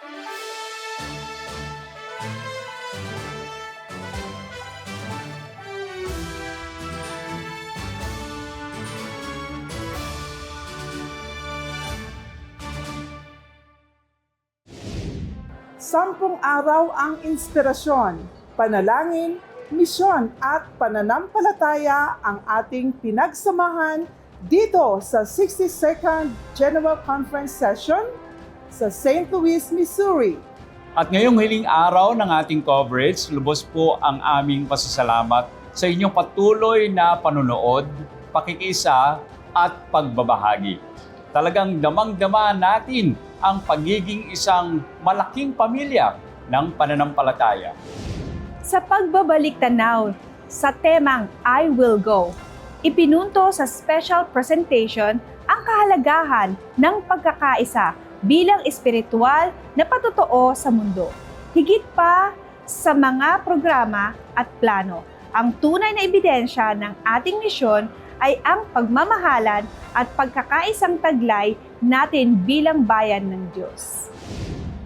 Sampung araw ang inspirasyon, panalangin, misyon at pananampalataya ang ating pinagsamahan dito sa 62nd General Conference Session sa St. Louis, Missouri. At ngayong hiling araw ng ating coverage, lubos po ang aming pasasalamat sa inyong patuloy na panonood, pakikisa at pagbabahagi. Talagang damang-dama natin ang pagiging isang malaking pamilya ng pananampalataya. sa pagbabalik tanaw sa temang I Will Go. Ipinunto sa special presentation ang kahalagahan ng pagkakaisa bilang espiritual na patotoo sa mundo. Higit pa sa mga programa at plano, ang tunay na ebidensya ng ating misyon ay ang pagmamahalan at pagkakaisang taglay natin bilang bayan ng Diyos.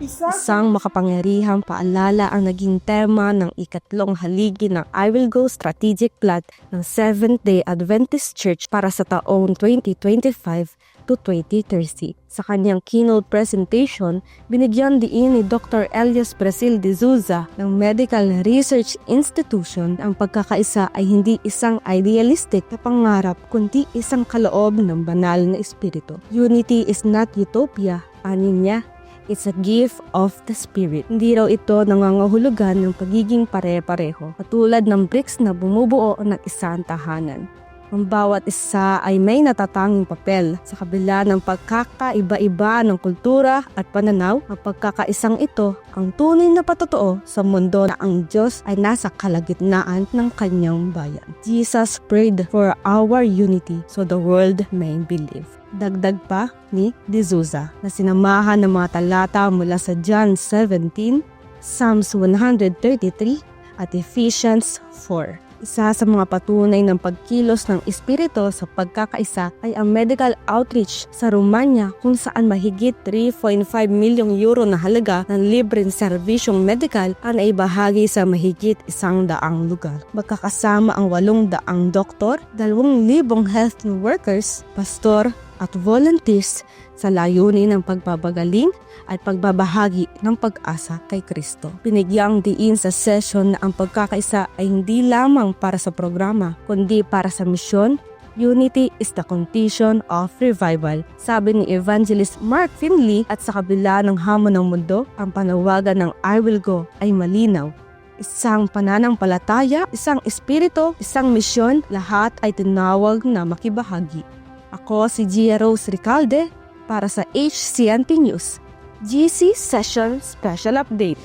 Isa Isang makapangyarihang paalala ang naging tema ng ikatlong haligi ng I Will Go Strategic Plan ng Seventh-day Adventist Church para sa taong 2025 to 2030. Sa kanyang keynote presentation, binigyan diin ni Dr. Elias Brasil de Souza ng Medical Research Institution ang pagkakaisa ay hindi isang idealistic na pangarap kundi isang kaloob ng banal na espiritu. Unity is not utopia, anin niya, It's a gift of the Spirit. Hindi raw ito nangangahulugan ng pagiging pare-pareho, katulad ng bricks na bumubuo ng isang tahanan. Ang bawat isa ay may natatanging papel sa kabila ng pagkakaiba-iba ng kultura at pananaw. Ang pagkakaisang ito ang tunay na patotoo sa mundo na ang Diyos ay nasa kalagitnaan ng kanyang bayan. Jesus prayed for our unity so the world may believe. Dagdag pa ni De Souza na sinamahan ng mga talata mula sa John 17, Psalms 133 at Ephesians 4. Isa sa mga patunay ng pagkilos ng Espiritu sa pagkakaisa ay ang medical outreach sa Romania kung saan mahigit 3.5 milyong euro na halaga ng libreng serbisyong medical ang naibahagi sa mahigit isang daang lugar. Magkakasama ang walong daang doktor, dalawang libong health workers, pastor at volunteers sa layunin ng pagbabagaling at pagbabahagi ng pag-asa kay Kristo. Binigyang diin sa session na ang pagkakaisa ay hindi lamang para sa programa, kundi para sa misyon, Unity is the condition of revival. Sabi ni Evangelist Mark Finley at sa kabila ng hamon ng mundo, ang panawagan ng I will go ay malinaw. Isang pananampalataya, isang espiritu, isang misyon, lahat ay tinawag na makibahagi. Ako si Gia Rose Ricalde para sa HCNP News. GC Session Special Update.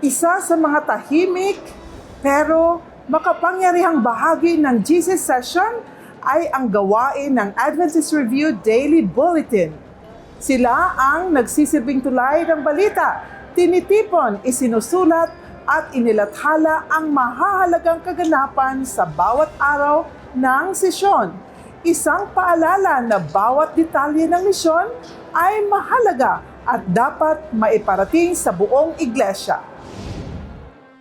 Isa sa mga tahimik pero makapangyarihang bahagi ng Jesus Session ay ang gawain ng Adventist Review Daily Bulletin. Sila ang nagsisilbing tulay ng balita, tinitipon, isinusulat at inilathala ang mahahalagang kaganapan sa bawat araw ng sesyon. Isang paalala na bawat detalye ng misyon ay mahalaga at dapat maiparating sa buong iglesia.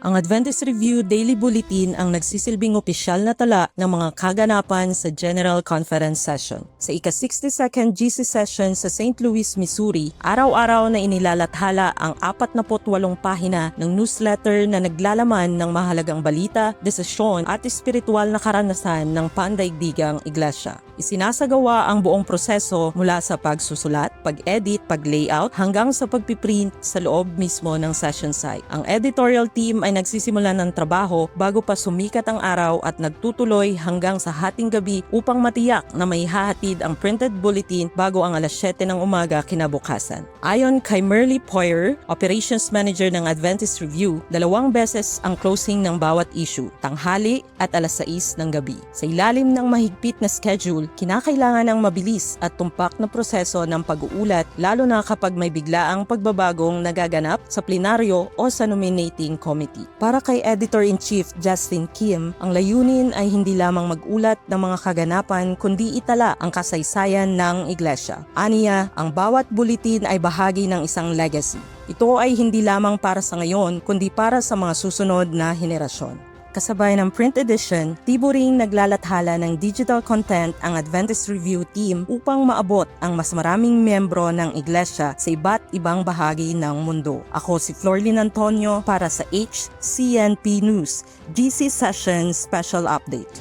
Ang Adventist Review Daily Bulletin ang nagsisilbing opisyal na tala ng mga kaganapan sa General Conference Session. Sa ika-62nd GC Session sa St. Louis, Missouri, araw-araw na inilalathala ang 48 pahina ng newsletter na naglalaman ng mahalagang balita, desisyon at espiritual na karanasan ng pandaigdigang iglesia. Isinasagawa ang buong proseso mula sa pagsusulat, pag-edit, pag-layout hanggang sa pagpiprint sa loob mismo ng session site. Ang editorial team ay nagsisimula ng trabaho bago pa sumikat ang araw at nagtutuloy hanggang sa hating gabi upang matiyak na may hahatid ang printed bulletin bago ang alas 7 ng umaga kinabukasan. Ayon kay Merly Poyer, Operations Manager ng Adventist Review, dalawang beses ang closing ng bawat issue, tanghali at alas 6 ng gabi. Sa ilalim ng mahigpit na schedule, kinakailangan ng mabilis at tumpak na proseso ng pag-uulat lalo na kapag may biglaang pagbabagong nagaganap sa plenaryo o sa nominating committee. Para kay Editor-in-Chief Justin Kim, ang layunin ay hindi lamang magulat ng mga kaganapan kundi itala ang kasaysayan ng iglesia. Aniya, ang bawat bulitin ay bahagi ng isang legacy. Ito ay hindi lamang para sa ngayon kundi para sa mga susunod na henerasyon. Kasabay ng print edition, tibo ring naglalathala ng digital content ang Adventist Review team upang maabot ang mas maraming miyembro ng iglesia sa iba't ibang bahagi ng mundo. Ako si Florlyn Antonio para sa HCNP News GC Session Special Update.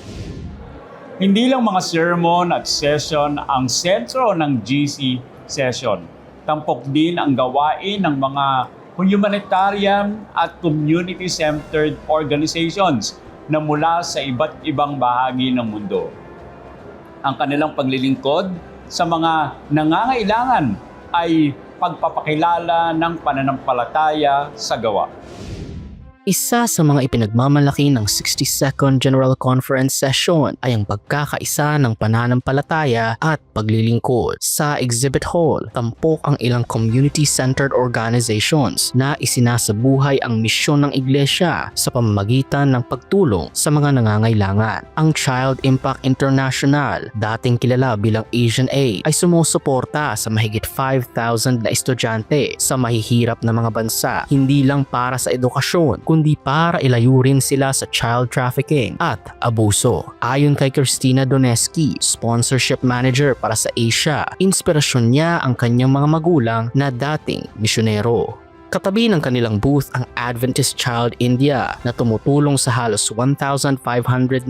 Hindi lang mga sermon at session ang sentro ng GC session. Tampok din ang gawain ng mga humanitarian at community-centered organizations na mula sa iba't ibang bahagi ng mundo. Ang kanilang paglilingkod sa mga nangangailangan ay pagpapakilala ng pananampalataya sa gawa. Isa sa mga ipinagmamalaki ng 62nd General Conference Session ay ang pagkakaisa ng pananampalataya at paglilingkod. Sa Exhibit Hall, tampok ang ilang community-centered organizations na isinasabuhay ang misyon ng iglesia sa pamamagitan ng pagtulong sa mga nangangailangan. Ang Child Impact International, dating kilala bilang Asian Aid, ay sumusuporta sa mahigit 5,000 na estudyante sa mahihirap na mga bansa, hindi lang para sa edukasyon, kundi para ilayo rin sila sa child trafficking at abuso. Ayon kay Christina Doneski, sponsorship manager para sa Asia, inspirasyon niya ang kanyang mga magulang na dating misyonero. Katabi ng kanilang booth ang Adventist Child India na tumutulong sa halos 1,500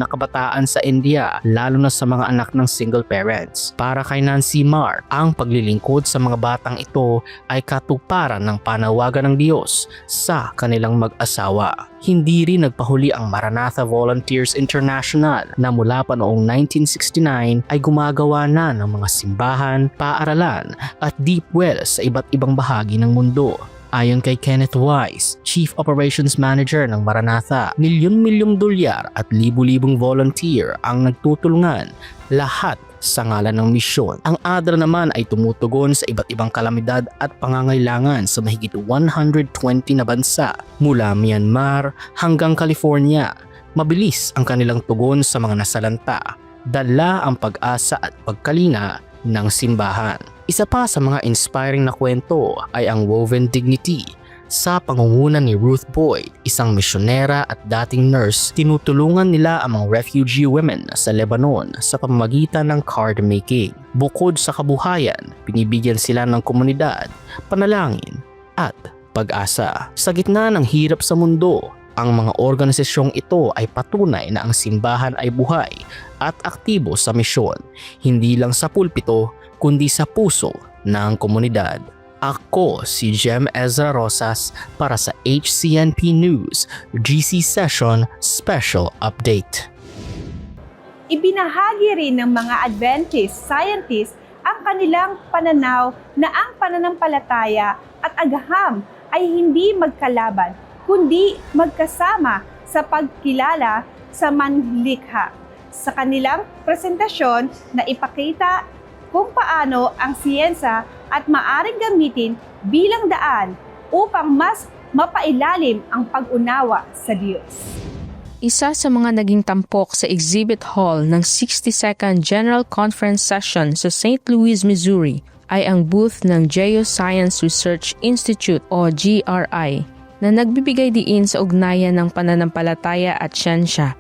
na kabataan sa India lalo na sa mga anak ng single parents. Para kay Nancy Mar, ang paglilingkod sa mga batang ito ay katuparan ng panawagan ng Diyos sa kanilang mag-asawa. Hindi rin nagpahuli ang Maranatha Volunteers International na mula pa noong 1969 ay gumagawa na ng mga simbahan, paaralan at deep wells sa iba't ibang bahagi ng mundo. Ayon kay Kenneth Wise, Chief Operations Manager ng Maranatha, milyon-milyong dolyar at libu-libong volunteer ang nagtutulungan lahat sa ngalan ng misyon. Ang ADRA naman ay tumutugon sa iba't ibang kalamidad at pangangailangan sa mahigit 120 na bansa mula Myanmar hanggang California. Mabilis ang kanilang tugon sa mga nasalanta. Dala ang pag-asa at pagkalina ng simbahan. Isa pa sa mga inspiring na kwento ay ang Woven Dignity. Sa pangunguna ni Ruth Boyd, isang misyonera at dating nurse, tinutulungan nila ang mga refugee women sa Lebanon sa pamamagitan ng card making. Bukod sa kabuhayan, binibigyan sila ng komunidad, panalangin at pag-asa. Sa gitna ng hirap sa mundo, ang mga organisasyong ito ay patunay na ang simbahan ay buhay at aktibo sa misyon, hindi lang sa pulpito kundi sa puso ng komunidad. Ako si Jem Ezra Rosas para sa HCNP News GC Session Special Update. Ibinahagi rin ng mga Adventist scientists ang kanilang pananaw na ang pananampalataya at agham ay hindi magkalaban kundi magkasama sa pagkilala sa manlikha. Sa kanilang presentasyon na ipakita kung paano ang siyensa at maaring gamitin bilang daan upang mas mapailalim ang pag-unawa sa Diyos. Isa sa mga naging tampok sa exhibit hall ng 62nd General Conference Session sa St. Louis, Missouri ay ang booth ng Geoscience Research Institute o GRI na nagbibigay diin sa ugnayan ng pananampalataya at siyensya.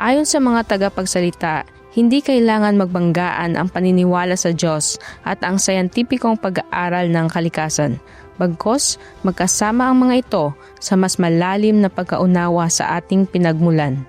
Ayon sa mga tagapagsalita, hindi kailangan magbanggaan ang paniniwala sa Diyos at ang sayantipikong pag-aaral ng kalikasan. Bagkos, magkasama ang mga ito sa mas malalim na pagkaunawa sa ating pinagmulan.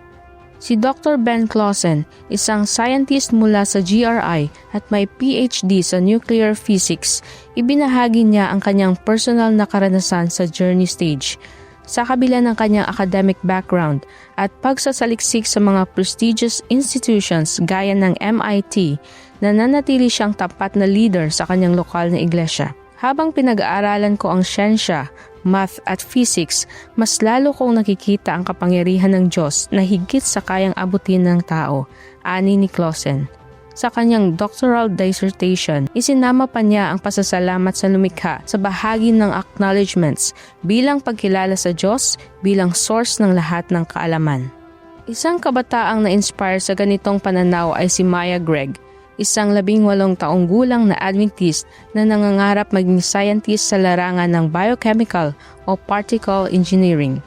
Si Dr. Ben Clausen, isang scientist mula sa GRI at may PhD sa nuclear physics, ibinahagi niya ang kanyang personal na karanasan sa journey stage sa kabila ng kanyang academic background at pagsasaliksik sa mga prestigious institutions gaya ng MIT, nananatili siyang tapat na leader sa kanyang lokal na iglesia. Habang pinag-aaralan ko ang siyensya, math at physics, mas lalo kong nakikita ang kapangyarihan ng Diyos na higit sa kayang abutin ng tao, ani ni Clausen. Sa kanyang doctoral dissertation, isinama pa niya ang pasasalamat sa lumikha sa bahagi ng acknowledgements bilang pagkilala sa Diyos bilang source ng lahat ng kaalaman. Isang kabataang na-inspire sa ganitong pananaw ay si Maya Gregg, isang labing walong taong gulang na Adventist na nangangarap maging scientist sa larangan ng biochemical o particle engineering.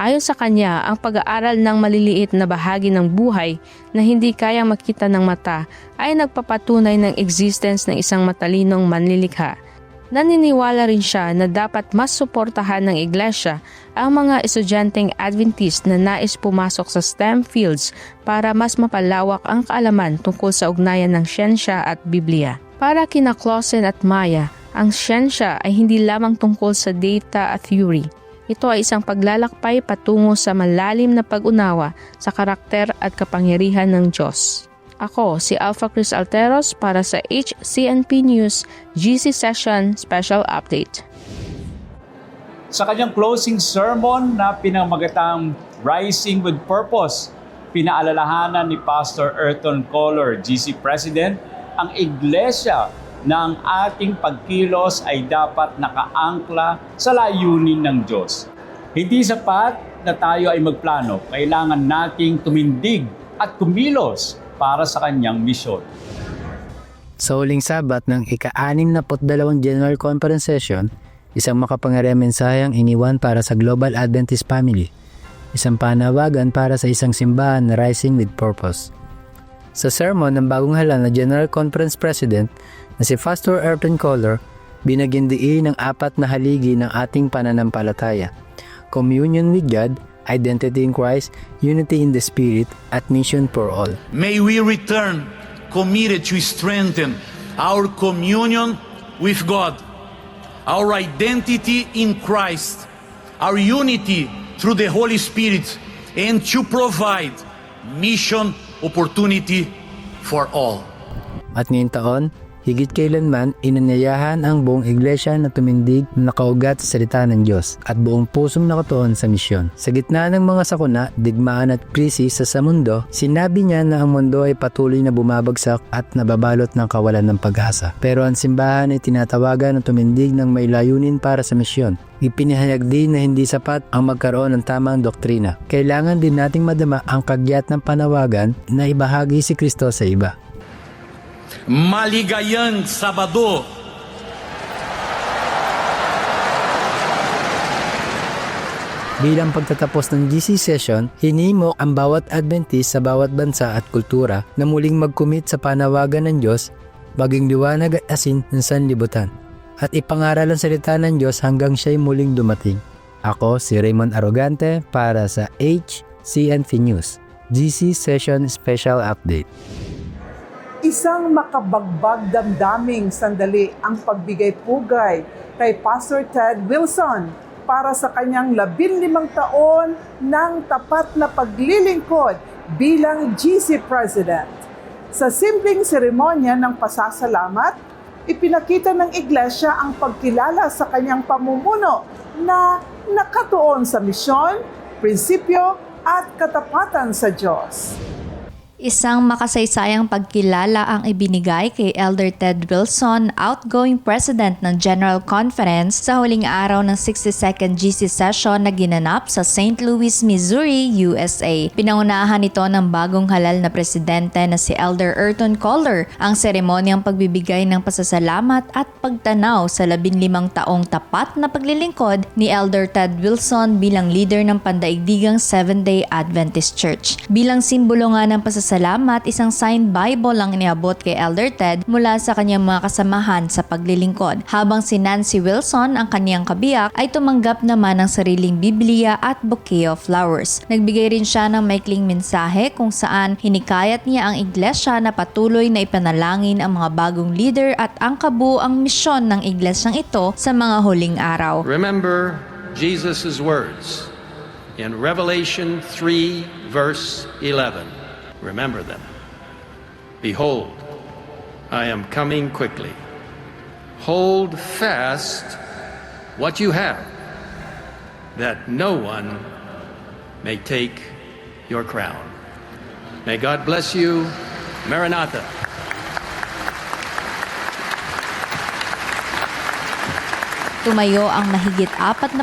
Ayon sa kanya, ang pag-aaral ng maliliit na bahagi ng buhay na hindi kayang makita ng mata ay nagpapatunay ng existence ng isang matalinong manlilikha. Naniniwala rin siya na dapat mas suportahan ng iglesia ang mga estudyanteng Adventist na nais pumasok sa STEM fields para mas mapalawak ang kaalaman tungkol sa ugnayan ng siyensya at Biblia. Para kina Clausen at Maya, ang siyensya ay hindi lamang tungkol sa data at theory. Ito ay isang paglalakbay patungo sa malalim na pag-unawa sa karakter at kapangyarihan ng Diyos. Ako, si Alpha Chris Alteros para sa HCNP News GC Session Special Update. Sa kanyang closing sermon na pinamagatang Rising with Purpose, pinaalalahanan ni Pastor Erton Collor, GC President, ang iglesia na ang ating pagkilos ay dapat nakaangkla sa layunin ng Diyos. Hindi sapat na tayo ay magplano, kailangan nating tumindig at kumilos para sa kanyang misyon. Sa huling sabat ng ika-62 General Conference Session, isang makapangyarihang iniwan para sa Global Adventist Family. Isang panawagan para sa isang simbahan na rising with purpose. Sa sermon ng bagong halal na General Conference President na si Pastor Erton Kohler, binagyan diin ng apat na haligi ng ating pananampalataya. Communion with God, identity in Christ, unity in the Spirit, at mission for all. May we return committed to strengthen our communion with God, our identity in Christ, our unity through the Holy Spirit, and to provide mission opportunity for all. At ngayong taon, higit kailanman inanyayahan ang buong iglesia na tumindig na nakaugat sa salita ng Diyos at buong pusong nakatuon sa misyon. Sa gitna ng mga sakuna, digmaan at krisis sa sa mundo, sinabi niya na ang mundo ay patuloy na bumabagsak at nababalot ng kawalan ng pag-asa. Pero ang simbahan ay tinatawagan na tumindig ng may layunin para sa misyon. Ipinahayag din na hindi sapat ang magkaroon ng tamang doktrina. Kailangan din nating madama ang kagyat ng panawagan na ibahagi si Kristo sa iba. Maligayang Sabado, Bilang pagtatapos ng GC session, hinimok ang bawat Adventist sa bawat bansa at kultura na muling mag-commit sa panawagan ng Diyos, maging liwanag at asin ng sanlibutan, at ipangaral ang salita ng Diyos hanggang siya'y muling dumating. Ako si Raymond Arrogante para sa HCNP News, GC Session Special Update. Isang makabagbag damdaming sandali ang pagbigay pugay kay Pastor Ted Wilson para sa kanyang labinlimang taon ng tapat na paglilingkod bilang GC President. Sa simpleng seremonya ng pasasalamat, ipinakita ng Iglesia ang pagkilala sa kanyang pamumuno na nakatuon sa misyon, prinsipyo at katapatan sa Diyos. Isang makasaysayang pagkilala ang ibinigay kay Elder Ted Wilson, outgoing president ng General Conference sa huling araw ng 62nd GC session na ginanap sa St. Louis, Missouri, USA. Pinangunahan ito ng bagong halal na presidente na si Elder Erton Kohler ang seremonyang pagbibigay ng pasasalamat at pagtanaw sa 15 taong tapat na paglilingkod ni Elder Ted Wilson bilang leader ng pandaigdigang Seventh-day Adventist Church. Bilang simbolo nga ng pasasalamat, isang signed Bible ang iniabot kay Elder Ted mula sa kanyang mga kasamahan sa paglilingkod. Habang si Nancy Wilson, ang kanyang kabiyak, ay tumanggap naman ng sariling Biblia at bouquet of flowers. Nagbigay rin siya ng maikling mensahe kung saan hinikayat niya ang iglesia na patuloy na ipanalangin ang mga bagong leader at ang kabuang misyon ng iglesyang ito sa mga huling araw. Remember Jesus' words in Revelation 3, verse 11. Remember them. Behold, I am coming quickly. Hold fast what you have, that no one may take your crown. May God bless you. Maranatha. Tumayo ang mahigit 40,000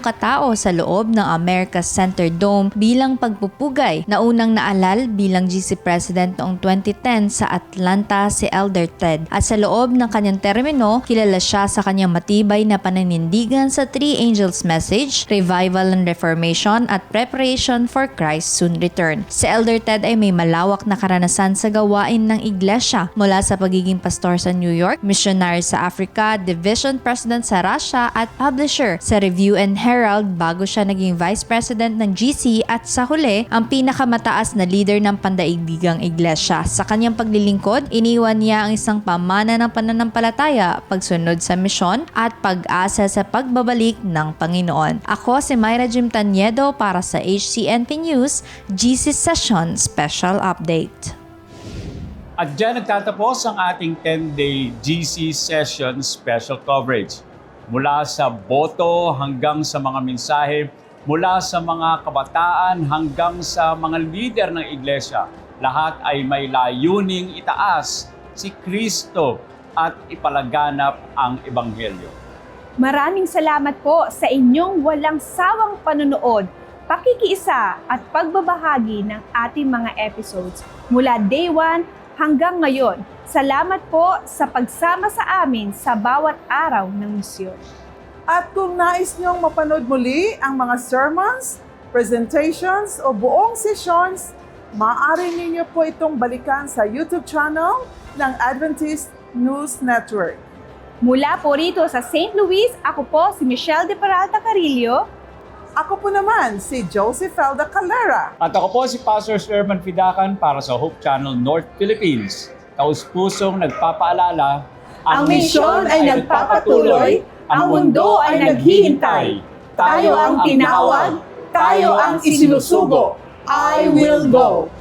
katao sa loob ng America's Center Dome bilang pagpupugay na unang naalal bilang GC President noong 2010 sa Atlanta si Elder Ted. At sa loob ng kanyang termino, kilala siya sa kanyang matibay na pananindigan sa Three Angels Message, Revival and Reformation at Preparation for Christ's Soon Return. Si Elder Ted ay may malawak na karanasan sa gawain ng iglesia mula sa pagiging pastor sa New York, missionary sa Africa, division president sa Russia at publisher sa Review and Herald bago siya naging vice president ng GC at sa huli, ang pinakamataas na leader ng pandaigdigang iglesia. Sa kanyang paglilingkod, iniwan niya ang isang pamana ng pananampalataya, pagsunod sa misyon at pag-asa sa pagbabalik ng Panginoon. Ako si Myra Jim Tanyedo para sa HCNP News GC Session Special Update. At dyan nagtatapos ang ating 10-day GC Session Special Coverage. Mula sa boto hanggang sa mga mensahe, mula sa mga kabataan hanggang sa mga leader ng iglesia, lahat ay may layuning itaas si Kristo at ipalaganap ang Ebanghelyo. Maraming salamat po sa inyong walang sawang panonood, pakikiisa at pagbabahagi ng ating mga episodes mula day 1 hanggang ngayon. Salamat po sa pagsama sa amin sa bawat araw ng misyon. At kung nais niyong mapanood muli ang mga sermons, presentations o buong sessions, maaari ninyo po itong balikan sa YouTube channel ng Adventist News Network. Mula po rito sa St. Louis, ako po si Michelle de Peralta Carillo. Ako po naman si Joseph Felda Calera. At ako po si Pastor Sherman Fidakan para sa Hope Channel North Philippines. Taus-pusong nagpapaalala, Ang misyon ay nagpapatuloy, ang mundo ay naghihintay. Tayo ang tinawag, tayo ang isinusugo. I will go.